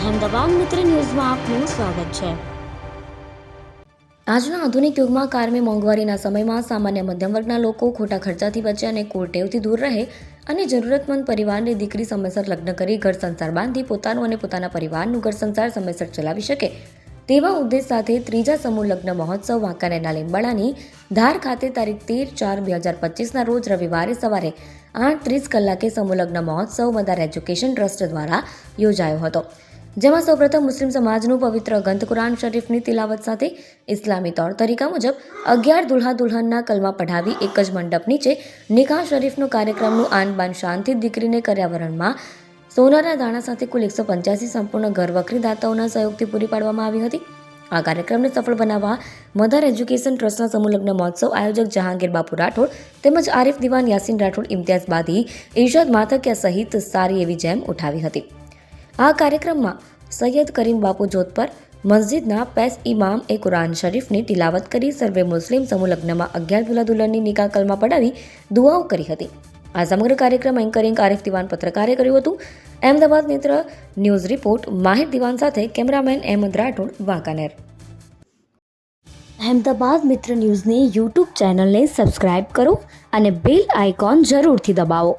અહેમદાબાદ મિત્ર ન્યૂઝમાં આપનું સ્વાગત છે. આજના આધુનિક યુગમાં કારમી મોંઘવારીના સમયમાં સામાન્ય મધ્યમ વર્ગના લોકો ખોટા ખર્ચાથી બચે અને કોટેવથી દૂર રહે અને જરૂરતમંદ પરિવારની દીકરી સમયસર લગ્ન કરી ઘર સંસાર બાંધી પોતાનું અને પોતાના પરિવારનું ઘર સંસાર સમયસર ચલાવી શકે. તેવા ઉદ્દેશ સાથે ત્રીજા સમૂહ લગ્ન મહોત્સવ વાંકાનેરના લીંબાળાની ધાર ખાતે તારીખ તેર ચાર બે હજાર પચીસના રોજ રવિવારે સવારે આઠ ત્રીસ કલાકે સમૂહ લગ્ન મહોત્સવ મદાર એજ્યુકેશન ટ્રસ્ટ દ્વારા યોજાયો હતો. જેમાં સૌપ્રથમ મુસ્લિમ સમાજનું પવિત્ર ગ્રંથ કુરાન શરીફની તિલાવત સાથે ઇસ્લામી તौर તરીકા મુજબ અગિયાર દુલ્હા દુલ્હનના કલમા પઢાવી એક જ મંડપ નીચે નિકાહ શરીફનો કાર્યક્રમનું આન બાન શાનથી દીકરીને કર્યાવરણમાં સોનાના દાણા સાથે કુલ એકસો પંચ્યાસી સંપૂર્ણ ઘર વખરી દાતાઓના સહયોગથી પૂરી પાડવામાં આવી હતી. આ કાર્યક્રમને સફળ બનાવવા મધર એજ્યુકેશન ટ્રસ્ટના સમૂહલગ્ન મહોત્સવ આયોજક જહાંગીર બાપુ રાઠોડ તેમજ આરિફ દિવાન યાસીન રાઠોડ ઇમ્તિયાઝ બાદી ઇરશાદ માથકિયા સહિત સારી એવી જેમ ઉઠાવી હતી. આ કાર્યક્રમમાં સૈયદ કરીમ બાપુ જોધપર, મસ્જિદના પેસ ઇમામ એ કુરાન શરીફની તિલાવત કરી સર્વે મુસ્લિમ સમૂહ લગ્નમાં અગિયાર દુલ્હા દુલ્હનની નિકાહ કલમાં પડાવી દુઆઓ કરી હતી. આ સમગ્ર કાર્યક્રમ એન્કરિંગ આરિફ દિવાન પત્રકારે કર્યું હતું. અહેમદાબાદ મિત્ર ન્યૂઝ રિપોર્ટ, માહિર દિવાન સાથે કેમેરામેન અહેમદ રાઠોડ, વાંકાનેર. અહેમદાબાદ મિત્ર ન્યૂઝની યુટ્યુબ ચેનલને સબસ્ક્રાઇબ કરો અને બેલ આઇકોન જરૂરથી દબાવો.